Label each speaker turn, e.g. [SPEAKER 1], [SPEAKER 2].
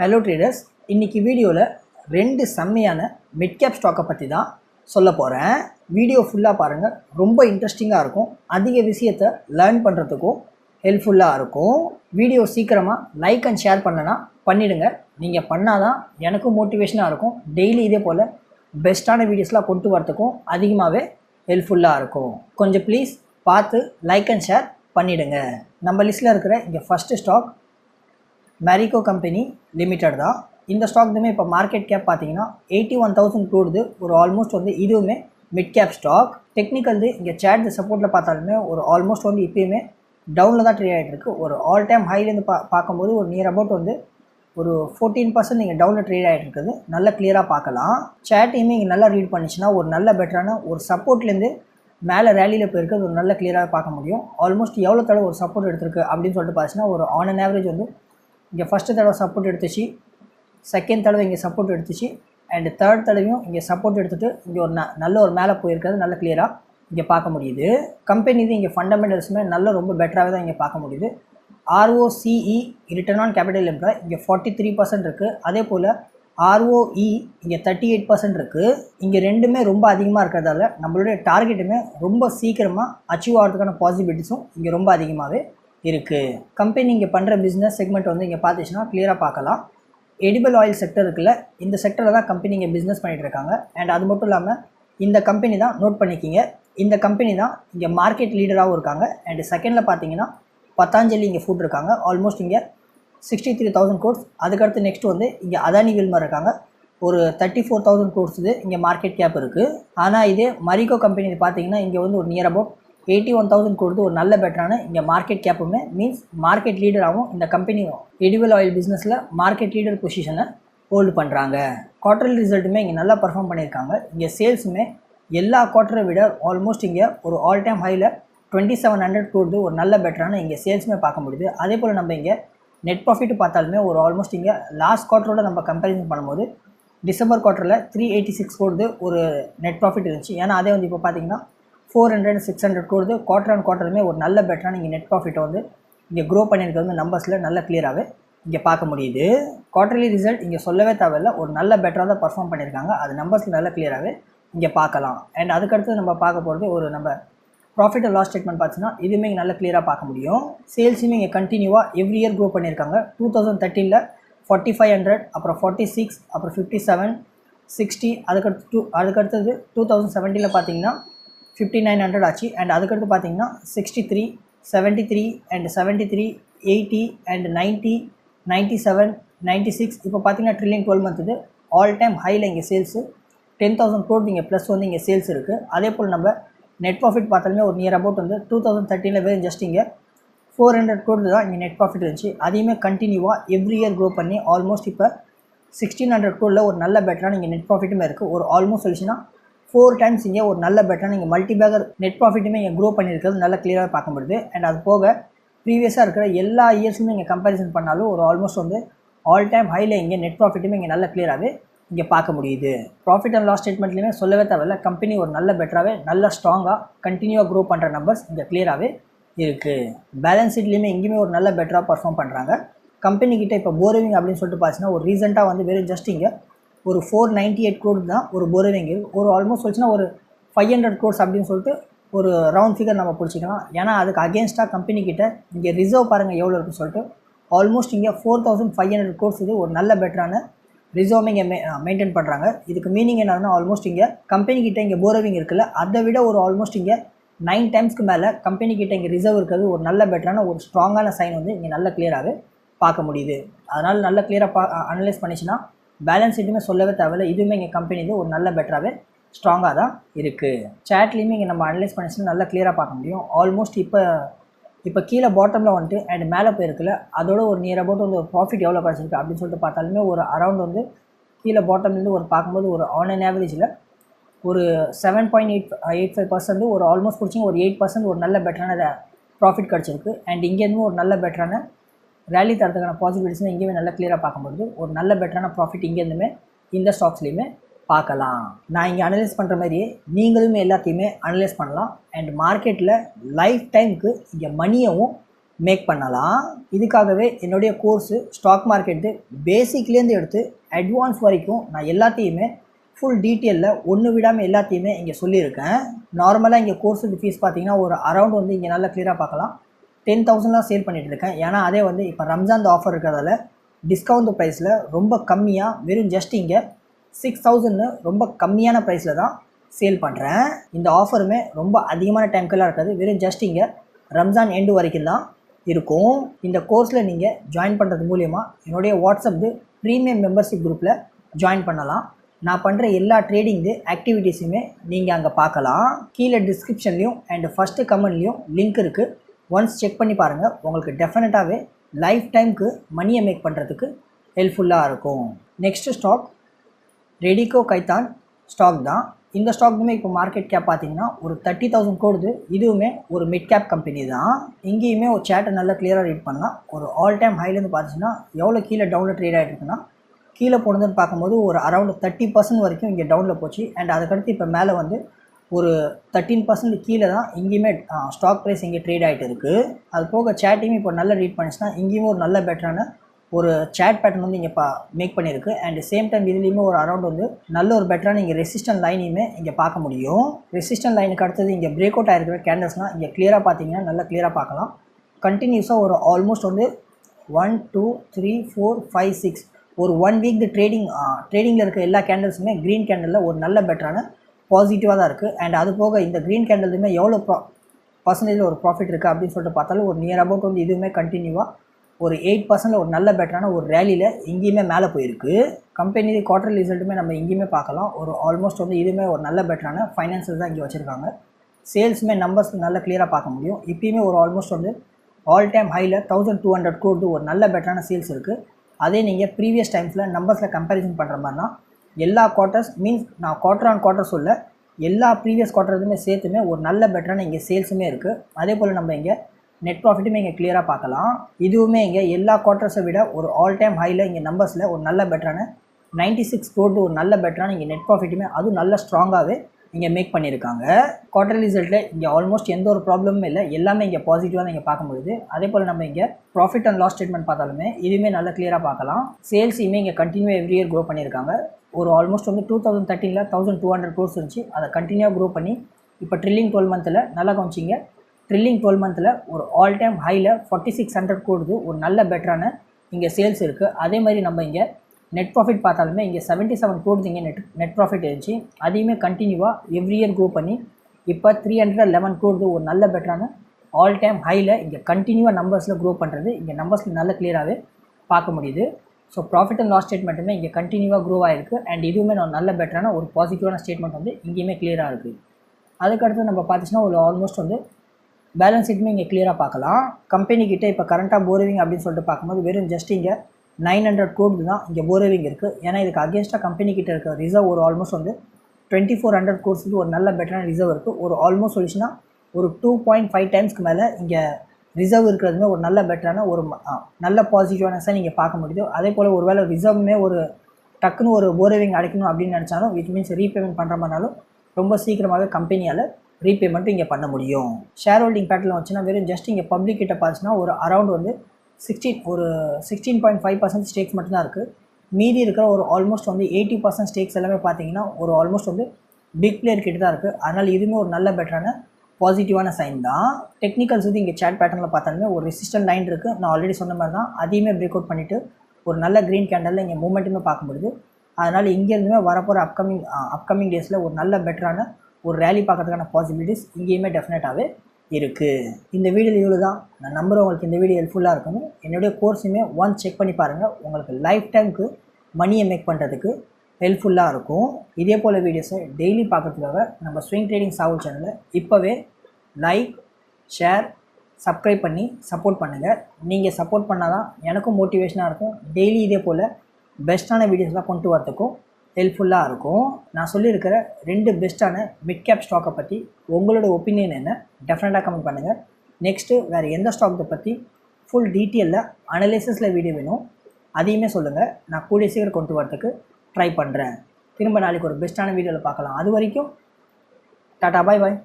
[SPEAKER 1] Hello traders இன்றைக்கி வீடியோவில் ரெண்டு செம்மையான மிட்கேப் ஸ்டாக்கை பற்றி தான் சொல்ல போகிறேன் வீடியோ ஃபுல்லாக பாருங்கள் ரொம்ப இன்ட்ரெஸ்டிங்காக இருக்கும். அதிக விஷயத்தை லேர்ன் பண்ணுறதுக்கும் ஹெல்ப்ஃபுல்லாக இருக்கும். வீடியோ சீக்கிரமாக லைக் அண்ட் ஷேர் பண்ணனா பண்ணிவிடுங்க நீங்கள் பண்ணால் தான் எனக்கும் மோட்டிவேஷனாக இருக்கும். டெய்லி இதே போல் பெஸ்ட்டான வீடியோஸ்லாம் கொண்டு வரத்துக்கும் அதிகமாகவே ஹெல்ப்ஃபுல்லாக இருக்கும். கொஞ்சம் ப்ளீஸ் பார்த்து லைக் அண்ட் ஷேர் பண்ணிவிடுங்க நம்ம லிஸ்ட்டில் இருக்கிற இங்கே first stock Marico company limited தான். இந்த ஸ்டாக் இதுவுமே இப்போ மார்க்கெட் கேப் பார்த்தீங்கன்னா எயிட்டி ஒன் தௌசண்ட் கூடுது. ஒரு ஆல்மோஸ்ட் வந்து இதுவுமே மிட் கேப் ஸ்டாக் டெக்னிக்கல்து இங்கே சேட் சப்போர்ட்டில் பார்த்தாலுமே ஒரு ஆல்மோஸ்ட் வந்து இப்போயுமே டவுனில் தான் ட்ரே ஆகிட்டு இருக்குது ஒரு ஆல் டைம் ஹைலேருந்து பா பார்க்கும்போது ஒரு நியர் அபவுட் வந்து ஒரு ஃபோர்டீன் பர்சன்ட் நீங்கள் டவுனில் ட்ரேட் ஆகிட்டு இருக்குது. நல்லா கிளியராக பார்க்கலாம். சேட்டையுமே இங்கே நல்லா ரீட் பண்ணிச்சுன்னா ஒரு நல்ல பெட்டரான ஒரு சப்போர்ட்லேருந்து மேலே ரேலியில் போயிருக்கு. ஒரு நல்ல கிளியராக பார்க்க முடியும். ஆல்மோஸ்ட் எவ்வளோ தடவை ஒரு சப்போர்ட் எடுத்திருக்கு அப்படின்னு சொல்லிட்டு பார்த்தீங்கன்னா ஒரு ஆன் அன் ஆவரேஜ் வந்து இங்கே ஃபஸ்ட்டு தடவை சப்போர்ட் எடுத்துச்சு. செகண்ட் தடவை இங்கே சப்போர்ட் எடுத்துச்சு. அண்ட் தேர்ட் தடவையும் இங்கே சப்போர்ட் எடுத்துகிட்டு இங்கே ஒரு நல்ல ஒரு மேலே போயிருக்கிறது நல்ல கிளியராக இங்கே பார்க்க முடியுது. கம்பெனி இது இங்கே ஃபண்டமெண்டல்ஸுமே நல்ல ரொம்ப பெட்டராகவே தான் இங்கே பார்க்க முடியுது. ROCE return on capital employ இங்கே ஃபார்ட்டி த்ரீ பர்சன்ட் இருக்குது அதே போல் ஆர்ஓஇ இங்கே தேர்ட்டி எயிட் பர்சன்ட் இருக்குது இங்கே ரெண்டுமே ரொம்ப அதிகமாக இருக்கிறதால நம்மளுடைய டார்கெட்டுமே ரொம்ப சீக்கிரமாக அச்சீவ் ஆகிறதுக்கான பாசிபிலிட்டிஸும் இங்கே ரொம்ப அதிகமாகவே இருக்குது கம்பெனி இங்கே பண்ணுற பிஸ்னஸ் செக்மெண்ட் வந்து இங்கே பார்த்துச்சுன்னா கிளியராக பார்க்கலாம். எடிபிள் ஆயில் செக்டர் இருக்குல்ல இந்த செக்டரில் தான் கம்பெனி இங்கே பிஸ்னஸ் பண்ணிகிட்டு இருக்காங்க. அண்ட் அது மட்டும் இல்லாமல் இந்த கம்பெனி தான் நோட் பண்ணிக்கிங்க. இந்த கம்பெனி தான் இங்கே மார்க்கெட் லீடராகவும் இருக்காங்க. அண்ட் செகண்டில் பார்த்தீங்கன்னா பத்தாஞ்சலி இங்கே ஃபுட் இருக்காங்க. ஆல்மோஸ்ட் இங்கே சிக்ஸ்டி த்ரீ தௌசண்ட் கோர்ஸ் அதுக்கடுத்து நெக்ஸ்ட் வந்து இங்கே அதானி வில்மர் இருக்காங்க. ஒரு தேர்ட்டி ஃபோர் தௌசண்ட் கோர்ஸ் இது இங்கே மார்க்கெட் கேப் இருக்குது ஆனால் இதே மரிகோ கம்பெனி பார்த்தீங்கன்னா இங்கே வந்து ஒரு near about eighty one thousand கொடுத்து ஒரு நல்ல பெட்டரான இங்கே மார்க்கெட் கேப்புமே மீன்ஸ் மார்க்கெட் லீடராகவும் இந்த கம்பெனி எடிவல் ஆயில் பிஸ்னஸில் மார்க்கெட் லீடர் பொசிஷனை ஹோல்டு பண்ணுறாங்க குவார்டர்லி ரிசல்ட்டுமே இங்கே நல்லா பர்ஃபார்ம் பண்ணியிருக்காங்க. இங்கே சேல்ஸுமே எல்லா குவார்ட்டரை விட ஆல்மோஸ்ட் இங்கே ஒரு ஆல் டைம் ஹையில் டுவெண்ட்டி செவன் ஹண்ட்ரட் கொடுத்து ஒரு நல்ல பெட்டரான இங்கே சேல்ஸுமே பார்க்க முடியுது. அதே போல் நம்ம இங்கே நெட் ப்ராஃபிட் பார்த்தாலுமே ஒரு ஆல்மோஸ்ட் இங்கே லாஸ்ட் குவார்ட்டரோட நம்ம கம்பேரிசன் பண்ணும்போது டிசம்பர் குவார்ட்டரில் த்ரீ எயிட்டி சிக்ஸ் கொடுத்து ஒரு நெட் ப்ராஃபிட் இருந்துச்சு. ஏன்னா அதே வந்து இப்போ பார்த்தீங்கன்னா ஃபோர் ஹண்ட்ரட் சிக்ஸ் ஹண்ட்ரட் கொடுத்து குவார்டர் அண்ட் குவார்ட்டருமே ஒரு நல்ல பெட்டராக நீங்கள் நெட் ப்ராஃபிட்டை வந்து இங்கே க்ரோ பண்ணியிருக்கிறது வந்து நம்பர்ஸில் நல்ல கிளியராகவே இங்கே பார்க்க முடியுது. குவார்டர்லி ரிசல்ட் இங்கே சொல்லவே தேவையில்ல. ஒரு நல்ல பெட்டராக தான் பர்ஃபார்ம் பண்ணியிருக்காங்க. அது நம்பர்ஸில் நல்ல கிளியராகவே இங்கே பார்க்கலாம். அண்ட் அதுக்கடுத்து நம்ம பார்க்க போகிறது ஒரு நம்ம ப்ராஃபிட் அண்ட் லாஸ் ஸ்டேட்மெண்ட் பார்த்தீங்கன்னா இதுவுமே இங்கே நல்ல கிளியராக பார்க்க முடியும். சேல்ஸுமே இங்கே கண்டினியூவாக எவ்ரி இயர் க்ரோ பண்ணியிருக்காங்க. டூ தௌசண்ட் தேர்ட்டீனில் ஃபார்ட்டி ஃபைவ் ஹண்ட்ரட் அப்புறம் ஃபார்ட்டி சிக்ஸ் அப்புறம் ஃபிஃப்டி செவன் சிக்ஸ்டி அதுக்கடுத்து டூ அதுக்கடுத்தது டூ தௌசண்ட் செவன்ட்டியில் பார்த்தீங்கன்னா ஃபிஃப்டி நைன் ஹண்ட்ரட் ஆச்சு. அண்ட் அதுக்கடுத்து பார்த்தீங்கன்னா sixty three seventy three and seventy three eighty and ninety ninety seven ninety six இப்போ பார்த்தீங்கன்னா ட்ரில்லியன் டுவெல் மந்த் இது. ஆல் டைம் ஹையில் இங்கே சேல்ஸு டென் தௌசண்ட் க்ரோட் இங்கே ப்ளஸ் வந்து இங்கே சேல்ஸ் இருக்குது அதே போல் நம்ம நெட் ப்ராஃபிட் பார்த்தாலுமே ஒரு நியர் அபவுட் வந்து டூ தௌசண்ட் தேர்ட்டினில் வெறும் ஜஸ்ட் இங்கே ஃபோர் ஹண்ட்ரட் கோட் தான் இங்கே நெட் ப்ராஃபிட் இருந்துச்சு. அதையுமே கண்டினியூவாக எவ்ரி இயர் க்ரோ பண்ணி ஆல்மோஸ்ட் இப்போ சிக்ஸ்டீன் ஹண்ட்ரட் கோடில் ஒரு நல்ல பெட்டரான இங்கே நெட் ப்ராஃபிட்டுமே இருக்குது ஒரு ஆல்மோஸ்ட் சொல்லிச்சுன்னா ஃபோர் டைம்ஸ் இங்கே ஒரு நல்ல பெட்டராக நீங்கள் மல்டி பேக்கர் நெட் ப்ராஃபிட்டுமே இங்கே க்ரோ பண்ணியிருக்கிறது நல்ல கிளியராக பார்க்க முடியுது. அண்ட் அது போக ப்ரீவியஸாக இருக்கிற எல்லா இயர்ஸுமே இங்கே கம்பேரிசன் பண்ணாலும் ஒரு ஆல்மோஸ்ட் வந்து ஆல் டைம் ஹையில் இங்கே நெட் ப்ராஃபிட்டுமே இங்கே நல்ல கிளியராகவே இங்கே பார்க்க முடியுது. ப்ராஃபிட் அண்ட் லாஸ் ஸ்டேட்மெண்ட்லேயுமே சொல்லவே தேவையில்ல. கம்பெனி ஒரு நல்ல பெட்டராகவே நல்ல ஸ்ட்ராங்காக கண்டினியூவாக க்ரோ பண்ணுற நம்பர்ஸ் இங்கே கிளியராகவே இருக்குது பேலன்ஸ் ஷீட்லேயுமே எங்கேயுமே ஒரு நல்ல பெட்டராக பர்ஃபார்ம் பண்ணுறாங்க கம்பெனிக்கிட்ட இப்போ போரிங் அப்படின்னு சொல்லிட்டு பார்த்தீங்கன்னா ஒரு ரீசெண்டாக வந்து வெறும் ஜஸ்ட் இங்கே ஒரு ஃபோர் நைன்ட்டி எயிட் க்ரோட் தான் ஒரு போரோவிங் இருக்குது ஒரு ஆல்மோஸ்ட் சொல்லிச்சுன்னா ஒரு ஃபைவ் ஹண்ட்ரட் க்ரோட்ஸ் அப்படின்னு சொல்லிட்டு ஒரு ரவுண்ட் ஃபிகர் நம்ம பிடிச்சிக்கலாம். ஏன்னா அதுக்கு அகேன்ஸ்டாக கம்பெனி கிட்ட இங்கே ரிசர்வ் பாருங்கள் எவ்வளோ இருக்குன்னு சொல்லிட்டு ஆல்மோஸ்ட் இங்கே four thousand five hundred crores இது ஒரு நல்ல பெட்டரான ரிசர்வ் இங்கே மெ மெயின்டைன் பண்ணுறாங்க இதுக்கு மீனிங் என்னன்னா ஆல்மோஸ்ட் இங்கே கம்பெனி கிட்ட இங்கே போரோவிங் இருக்குல்ல அதை விட ஒரு ஆல்மோஸ்ட் இங்கே நைன் டைம்ஸ்க்கு மேலே கம்பெனிகிட்ட இங்கே ரிசர்வ் இருக்கிறது ஒரு நல்ல பெட்டரான ஒரு ஸ்ட்ராங்கான சைன் வந்து இங்கே நல்ல கிளியராகவே பார்க்க முடியுது. அதனால் நல்ல கிளியராக பா அனலைஸ் பண்ணிச்சுன்னா பேலன்ஸ் எதுவுமே சொல்லவே தேவையில்ல. இதுவுமே இங்கே கம்பெனி இது ஒரு நல்ல பெட்டராகவே ஸ்ட்ராங்காக தான் இருக்குது சேட்லேயுமே இங்கே நம்ம அனலைஸ் பண்ணிச்சுன்னா நல்லா கிளியராக பார்க்க முடியும். ஆல்மோஸ்ட் இப்போ இப்போ கீழே பாட்டமில் வந்துட்டு அண்ட் மேலே போயிருக்குல்ல அதோட ஒரு நியர் அபவுட் வந்து ஒரு ப்ராஃபிட் எவ்வளோ கிடச்சிருக்கு அப்படின்னு சொல்லிட்டு பார்த்தாலுமே ஒரு அரௌண்ட் வந்து கீழே பாட்டம்லேருந்து ஒரு பார்க்கும்போது ஒரு ஆன் அண்ட் ஆவரேஜில் ஒரு seven point eight eight five percent ஒரு ஆல்மோஸ்ட் பிடிச்சிங்க ஒரு எயிட் பர்சன்ட் ஒரு நல்ல பெட்டரான ப்ராஃபிட் கிடச்சிருக்கு. அண்ட் இங்கேருந்து ஒரு நல்ல பெட்டரான ரேலி தரத்துக்கான பாசிபிலிட்டிஸ்லாம் இங்கேயுமே நல்லா கிளியராக பார்க்கும்போது ஒரு நல்ல பெட்டரான ப்ராஃபிட் இங்கேருந்துமே இந்த ஸ்டாக்ஸ்லேயுமே பார்க்கலாம். நான் இங்கே அனலைஸ் பண்ணுற மாதிரியே நீங்களுமே எல்லாத்தையுமே அனலைஸ் பண்ணலாம். அண்ட் மார்க்கெட்டில் லைஃப் டைமுக்கு இங்கே மணியவும் மேக் பண்ணலாம். இதுக்காகவே என்னுடைய கோர்ஸு ஸ்டாக் மார்க்கெட்டு பேசிக்லேருந்து எடுத்து அட்வான்ஸ் வரைக்கும் நான் எல்லாத்தையுமே ஃபுல் டீட்டெயிலில் ஒன்று விடாமல் எல்லாத்தையுமே இங்கே சொல்லியிருக்கேன். நார்மலாக இங்கே கோர்ஸுக்கு ஃபீஸ் பார்த்தீங்கன்னா ஒரு அரௌண்ட் வந்து இங்கே நல்லா கிளியராக பார்க்கலாம். டென் தௌசண்ட்லாம் சேல் பண்ணிட்டு இருக்கேன். ஏன்னா அதே வந்து இப்போ ரம்ஜான் ஆஃபர் இருக்கிறதால டிஸ்கவுண்ட் ப்ரைஸில் ரொம்ப கம்மியாக வெறும் ஜஸ்ட் இங்கே சிக்ஸ் தௌசண்ட்னு ரொம்ப கம்மியான ப்ரைஸில் தான் சேல் பண்ணுறேன் இந்த ஆஃபருமே ரொம்ப அதிகமான டைம்க்கெல்லாம் இருக்காது. வெறும் ஜஸ்ட் இங்கே ரம்ஜான் எண்டு வரைக்கும் தான் இருக்கும். இந்த கோர்ஸில் நீங்கள் ஜாயின் பண்ணுறது மூலியமாக என்னுடைய வாட்ஸ்அப்பு ப்ரீமியம் மெம்பர்ஷிப் குரூப்பில் ஜாயின் பண்ணலாம். நான் பண்ணுற எல்லா ட்ரேடிங்கு ஆக்டிவிட்டீஸுமே நீங்கள் அங்கே பார்க்கலாம். கீழே டிஸ்கிரிப்ஷன்லேயும் அண்ட் ஃபஸ்ட்டு கமெண்ட்லேயும் லிங்க் இருக்குது ஒன்ஸ் செக் பண்ணி பாருங்கள் உங்களுக்கு டெஃபினட்டாகவே லைஃப் டைம்க்கு மணியை மேக் பண்ணுறதுக்கு ஹெல்ப்ஃபுல்லாக இருக்கும். Next stock Radico Khaitan stock தான். இந்த ஸ்டாக்குமே இப்போ மார்க்கெட் கேப் பார்த்தீங்கன்னா ஒரு தேர்ட்டி தௌசண்ட் கோடுது இதுவுமே ஒரு மிட் கேப் கம்பெனி தான். இங்கேயுமே ஒரு சேட்டை நல்லா கிளியராக ரீட் பண்ணலாம். ஒரு ஆல் டைம் ஹைலேருந்து பார்த்தீங்கன்னா எவ்வளோ கீழே டவுனில் ட்ரேட் ஆகிட்டுருக்குன்னா கீழே போனதுன்னு பார்க்கும்போது ஒரு அரௌண்ட் தேர்ட்டி பர்சன்ட் வரைக்கும் இங்கே டவுனில் போச்சு. அண்ட் அதுக்கடுத்து இப்போ மேலே வந்து ஒரு தேர்ட்டீன் பர்சன்ட் கீழே தான் இங்கேயுமே ஸ்டாக் ப்ரைஸ் இங்கே ட்ரேட் ஆகிட்டு இருக்குது அது போக சேட்டையும் இப்போ நல்லா ரீட் பண்ணிச்சுன்னா இங்கேயுமே ஒரு நல்ல பெட்டரான ஒரு சேட் பேட்டர்ன் வந்து இங்கே பா மேக் பண்ணியிருக்கு. அண்ட் சேம் டைம் இதுலேயுமே ஒரு அரௌண்ட் வந்து நல்ல ஒரு பெட்டரான இங்கே ரெசிஸ்டன்ட் லைனையுமே இங்கே பார்க்க முடியும். ரெசிஸ்டன்ட் லைனுக்கு அடுத்தது இங்கே பிரேக் அவுட் ஆகிருக்கிற கேண்டல்ஸ்னால் இங்கே கிளியராக பார்த்தீங்கன்னா நல்லா கிளியராக பார்க்கலாம். கண்டினியூஸாக ஒரு ஆல்மோஸ்ட் வந்து one two three four five six ஒரு ஒன் வீக் ட்ரேடிங் ட்ரேடிங்கில் இருக்க எல்லா கேண்டல்ஸுமே க்ரீன் கேண்டலில் ஒரு நல்ல பெட்டரான பாசிட்டிவாக தான் இருக்குது அண்ட் அது போக இந்த க்ரீன் கேண்டலுமே எவ்வளோ ப்ரா பர்சன்டேஜில் ஒரு ப்ராஃபிட் இருக்குது அப்படின்னு சொல்லிட்டு பார்த்தாலும் ஒரு நியர் அபவுட் வந்து இதுவுமே கண்டினியூவாக ஒரு எயிட் பர்சன்ட் ஒரு நல்ல பெட்டரான ஒரு ரேலியில் இங்கேயுமே மேலே போயிருக்கு. கம்பெனி குவார்டர் ரிசல்ட்டுமே நம்ம இங்கேயுமே பார்க்கலாம். ஒரு ஆல்மோஸ்ட் வந்து இதுவுமே ஒரு நல்ல பெட்டரான ஃபைனான்சியல் தான் இங்கே வச்சுருக்காங்க. சேல்ஸுமே நம்பர்ஸ் நல்லா கிளியராக பார்க்க முடியும். இப்பயுமே ஒரு ஆல்மோஸ்ட் வந்து ஆல் டைம் ஹையில் தௌசண்ட் டூ ஹண்ட்ரட் கோடு ஒரு நல்ல பெட்டரான சேல்ஸ் இருக்குது அதே நீங்கள் ப்ரீவியஸ் டைம்ஸில் நம்பர்ஸில் கம்பேரிசன் பண்ணுற மாதிரினா எல்லா குவார்ட்டர்ஸ் மீன்ஸ் நான் குவார்ட்டர் ஆன் குவார்ட்டர் சொல்ல எல்லா ப்ரீவியஸ் குவார்ட்டருமே சேர்த்துமே ஒரு நல்ல பெட்டரான இங்கே சேல்ஸுமே இருக்குது அதே போல் நம்ம இங்கே நெட் ப்ராஃபிட்டுமே இங்கே கிளியராக பார்க்கலாம். இதுவுமே இங்கே எல்லா குவார்ட்டர்ஸை விட ஒரு ஆல் டைம் ஹையில் இங்கே நம்பர்ஸில் ஒரு நல்ல பெட்டரான நைன்ட்டி சிக்ஸ் கோடு ஒரு நல்ல பெட்டரான இங்கே நெட் ப்ராஃபிட்டுமே அதுவும் நல்ல ஸ்ட்ராங்காகவே இங்கே மேக் பண்ணியிருக்காங்க. குவார்டர் ரிசல்ட்டில் இங்கே ஆல்மோஸ்ட் எந்த ஒரு ப்ராப்ளமும் இல்லை. எல்லாமே இங்கே பாசிட்டிவாக தான் இங்கே பார்க்க முடியுது அதே போல் நம்ம இங்கே ப்ராஃபிட் அண்ட் லாஸ் ஸ்டேட்மெண்ட் பார்த்தாலுமே இதுவுமே நல்லா கிளியராக பார்க்கலாம். சேல்ஸையுமே இங்கே கண்டினியூ எவ்ரி இயர் க்ரோ பண்ணியிருக்காங்க. ஒரு ஆல்மோஸ்ட் வந்து டூ தௌசண்ட் தேர்ட்டினில் தௌசண்ட் டூ ஹண்ட்ரட் கோர்ஸ் இருந்துச்சு. அதை கண்டினியூவாக க்ரோ பண்ணி இப்போ ட்ரில்லிங் டுவெல் மந்தில் நல்லா கவனிச்சிங்க. ட்ரில்லிங் டுவெல் மந்தில் ஒரு ஆல் டைம் ஹையில் ஃபார்ட்டி சிக்ஸ் ஹண்ட்ரட் கோடுது ஒரு நல்ல பெட்டரான இங்கே சேல்ஸ் இருக்குது அதே மாதிரி நம்ம இங்கே நெட் ப்ராஃபிட் பார்த்தாலுமே இங்கே செவன்ட்டி செவன் கோட்ஸ் இங்கே நெட் நெட் ப்ராஃபிட் இருந்துச்சு. அதையுமே கண்டினியூவாக எவ்ரி இயர் க்ரோ பண்ணி இப்போ த்ரீ ஹண்ட்ரட் லெவன் கோடுது ஒரு நல்ல பெட்டரான ஆல் டைம் ஹையில் இங்கே கண்டினியூவாக நம்பர்ஸில் க்ரோ பண்ணுறது இங்கே நம்பர்ஸில் நல்ல கிளியராகவே பார்க்க முடியுது. ஸோ ப்ராஃபிட் அண்ட் லாஸ் ஸ்டேட்மெண்ட்டுமே இங்கே கண்டினியூவாக க்ரோ ஆகிருக்கு அண்ட் இதுவுமே நான் நல்ல பெட்டரான ஒரு பாசிட்டிவான ஸ்டேட்மெண்ட் வந்து இங்கேயுமே கிளியராக இருக்குது அதுக்கடுத்து நம்ம பார்த்துச்சுன்னா ஒரு ஆல்மோஸ்ட் வந்து பேலன்ஸ் ஷீட்டுமே இங்கே கிளியராக பார்க்கலாம். கம்பெனிக்கிட்ட இப்போ கரண்ட்டாக போரவிங் அப்படின்னு சொல்லிட்டு பார்க்கும்போது வெறும் ஜஸ்ட் இங்கே நைன் ஹண்ட்ரட் கோடி தான் இங்கே போரவிங் இருக்குது ஏன்னா இதுக்கு அகேன்ஸ்டாக கம்பெனிக்கிட்ட இருக்க ரிசர்வ் ஒரு ஆல்மோஸ்ட் வந்து டுவெண்ட்டி ஃபோர் ஹண்ட்ரட் கோர்ஸுக்கு ஒரு நல்ல பெட்டரான ரிசர்வ் இருக்குது ஒரு ஆல்மோஸ்ட் சொல்லிச்சுன்னா ஒரு டூ பாயிண்ட் ஃபைவ் டைம்ஸ்க்கு மேலே இங்கே ரிசர்வ் இருக்கிறதுமே ஒரு நல்ல பெட்டரான ஒரு ம- நல்ல பாசிட்டிவான நீங்கள் பார்க்க முடியுது. அதே போல் ஒரு வேளை ரிசர்வுமே ஒரு டக்குன்னு ஒரு போரவிங் அடைக்கணும் அப்படின்னு நினச்சாலும் விட் மீன்ஸ் ரீபேமெண்ட் பண்ணுற மாதிரினாலும் ரொம்ப சீக்கிரமாகவே கம்பெனியால் ரீபேமெண்ட்டும் இங்கே பண்ண முடியும். ஷேர் ஹோல்டிங் பேட்டர்ல வச்சுன்னா வெறும் ஜஸ்ட் இங்கே பப்ளிக் கிட்ட பார்த்துச்சுன்னா ஒரு அரௌண்ட் வந்து சிக்ஸ்டீன் ஒரு sixteen point five percent stakes மட்டும்தான் இருக்குது மீதி இருக்கிற ஒரு ஆல்மோஸ்ட் வந்து எயிட்டி பர்சன்ட் ஸ்டேக்ஸ் எல்லாமே பார்த்தீங்கன்னா ஒரு ஆல்மோஸ்ட் வந்து பிக் பிளேயர் கிட்ட தான் இருக்குது அதனால் இதுவுமே ஒரு நல்ல பெட்டரான பாசிட்டிவான சைன் தான். டெக்னிக்கல்ஸ் வந்து இங்கே சேட் பேட்டர்னில் பார்த்தாலுமே ஒரு ரெசிஸ்டன்ட் லைன் இருக்குது நான் ஆல்ரெடி சொன்ன மாதிரி தான். அதையுமே பிரேக் அவுட் பண்ணிவிட்டு ஒரு நல்ல க்ரீன் கேண்டலில் இங்கே மூமெண்ட்டுமே பார்க்க முடியுது. அதனால் இங்கேருந்துமே வரப்போகிற அப்கமிங் அப்கமிங் டேஸில் ஒரு நல்ல பெட்டரான ஒரு ரேலி பார்க்கறதுக்கான பாசிபிலிட்டிஸ் இங்கேயுமே டெஃபினட்டாகவே இருக்குது இந்த வீடியோ இவ்வளோ தான் நான் நம்புகிறேன் உங்களுக்கு இந்த வீடியோ ஹெல்ப்ஃபுல்லாக இருக்கணும் என்னுடைய கோர்ஸுமே ஒன் செக் பண்ணி பாருங்கள் உங்களுக்கு லைஃப் டைமுக்கு மணியை மேக் பண்ணுறதுக்கு ஹெல்ப்ஃபுல்லாக இருக்கும். இதே போல் வீடியோஸை டெய்லி பார்க்கறதுக்காக நம்ம ஸ்விங் ட்ரேடிங் சாவல் சேனலை இப்போவே லைக் ஷேர் சப்ஸ்கிரைப் பண்ணி சப்போர்ட் பண்ணுங்கள் நீங்கள் சப்போர்ட் பண்ணால் தான் எனக்கும் மோட்டிவேஷனாக இருக்கும். டெய்லி இதே போல் பெஸ்ட்டான வீடியோஸ்லாம் கொண்டு வரதுக்கும் ஹெல்ப்ஃபுல்லாக இருக்கும். நான் சொல்லியிருக்கிற ரெண்டு பெஸ்ட்டான மிட் கேப் ஸ்டாக்கை பற்றி உங்களோட ஒப்பீனியன் என்ன? டெஃபினட்டாக கமெண்ட் பண்ணுங்கள் நெக்ஸ்ட்டு வேறு எந்த ஸ்டாக்கை பற்றி ஃபுல் டீட்டெயிலில் அனலைசிஸில் வீடியோ வேணும். அதையுமே சொல்லுங்கள் நான் கூடிய சீக்கிரம் கொண்டு வரதுக்கு ட்ரை பண்ணுறேன் திரும்ப நாளைக்கு ஒரு பெஸ்ட்டான வீடியோவில் பார்க்கலாம். அது வரைக்கும் டாட்டா பாய் பாய்